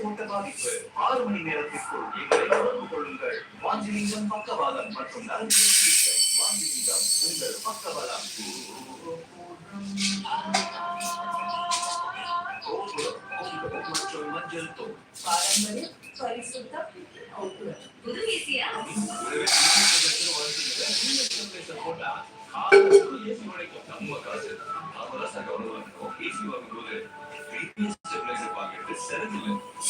ஓட்ட பாதிப்பு ஆறு மணி நேரத்திற்குள் எங்களை தொடர்பு கொள்ளுங்கள் வாஞ்சிலிங்கம் பக்கவாதம் மற்றும் நரம்பு சிகிச்சை வாஞ்சிலிங்கம் உங்கள் பக்கபலம் கோபுரம் கோபுரம் மற்றும் மஞ்சள் தூள் பாரம்பரியம் பரிசுத்தம் ஔஷதம். புது Asia When body is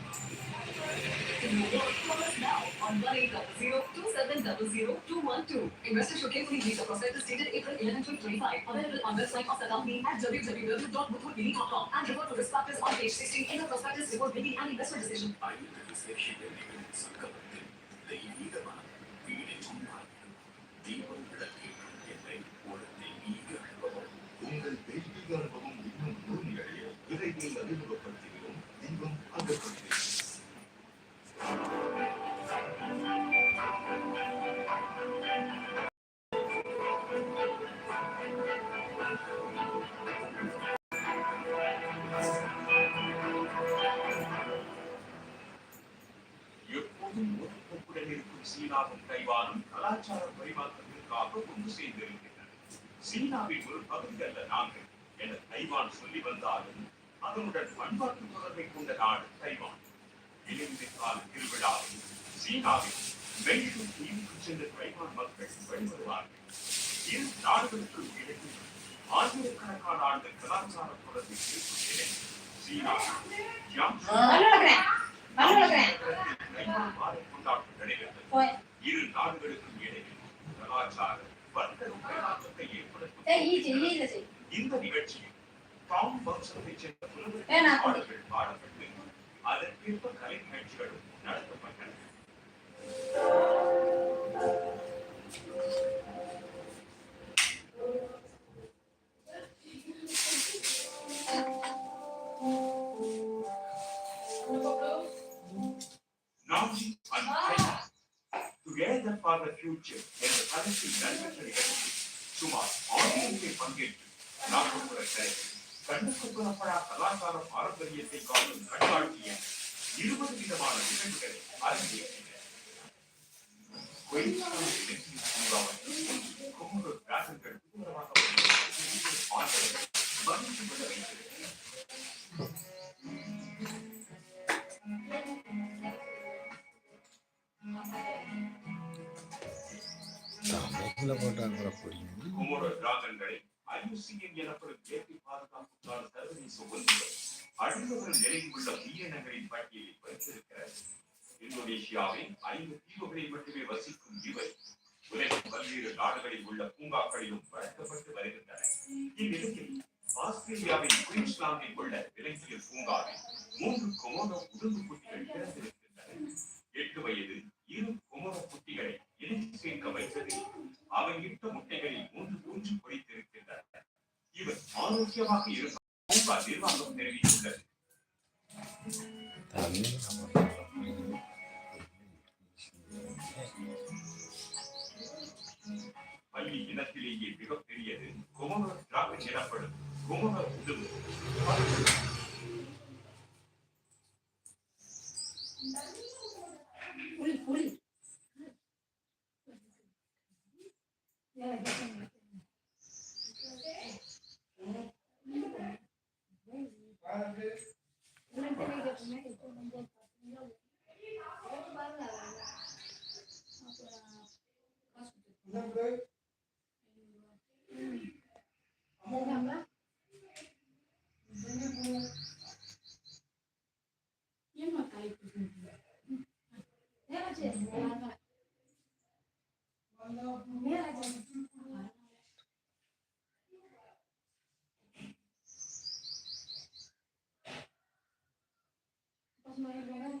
Call us Investor showcase will be prospectus dated April 11 Available on website of the company at www.muthutbili.com and refer to risk factors on page 16 in the prospectus report making an investment decision. எப்போதும் ஒருப்புடன் இருக்கும் சீனாவும் தைவானும் கலாச்சார பரிமாற்றத்திற்காக ஒன்று சேர்ந்திருக்கின்றன. சீனாவின் ஒரு பகுதி அல்ல நாங்கள் என தைவான் சொல்லி வந்தாலும் அதனுடன் பண்பாட்டு தொடர்பை கொண்ட நாடு தைவான். இணைந்து கால திருவிழாவில் சீனாவில் மெய்யும் தீவுக்கு சென்ற தைவான் மக்கள் வழிபடுவார்கள். இரு நாடுகளுக்கும் இடையில் ஆயிரக்கணக்கான ஆண்டு கலாச்சார தொடர்பை இருக்கும் நிலை சீனா இரு நாடுகளுக்கும் இடையில் கலாச்சார வர்த்தக ஏற்படுத்தும் இந்த நிகழ்ச்சியில் டாம் வம்சத்தைச் சேர்ந்த புலவர் பாடப்பட்டு அதற்கேற்ப கலை நிகழ்ச்சிகளும் நடத்தப்பட்டன Nazi and China together for the future என்ற தலைப்பில் நடைபெற்ற நிகழ்ச்சியில் சுமார் ஆயிரம் பேர் பங்கேற்று நாட்டுப்புற கலை கண்ணுக்கு புலப்படா கலாச்சார பாரம்பரியத்தை காணும் கண்காட்சிய இருபது விதமான நிகழ்வுகளை அரங்கேற்றின தமிழ்ல போட்டா கூட புரியும் ஐயுசிஎன் எனப்படும் பாதுகாப்புக்கான சர்வதேச அடுத்தவரும் நிலையில் உள்ள இந்தோனேஷியாவின் ஐந்து தீவுகளில் மட்டுமே வசிக்கும் உலகின் பல்வேறு நாடுகளில் உள்ள பூங்காக்களிலும் வளர்க்கப்பட்டு வருகின்றன. இந்நிலையில் ஆஸ்திரேலியாவின் ஆரோக்கியமாக இருக்க நிர்வாகம் தெரிவித்துள்ளது பள்ளி இனத்திலேயே மிகப்பெரியது கொமோடோ டிராகன் எனப்படும் கொமோடோ உடும்பு Number. Number. Thank you.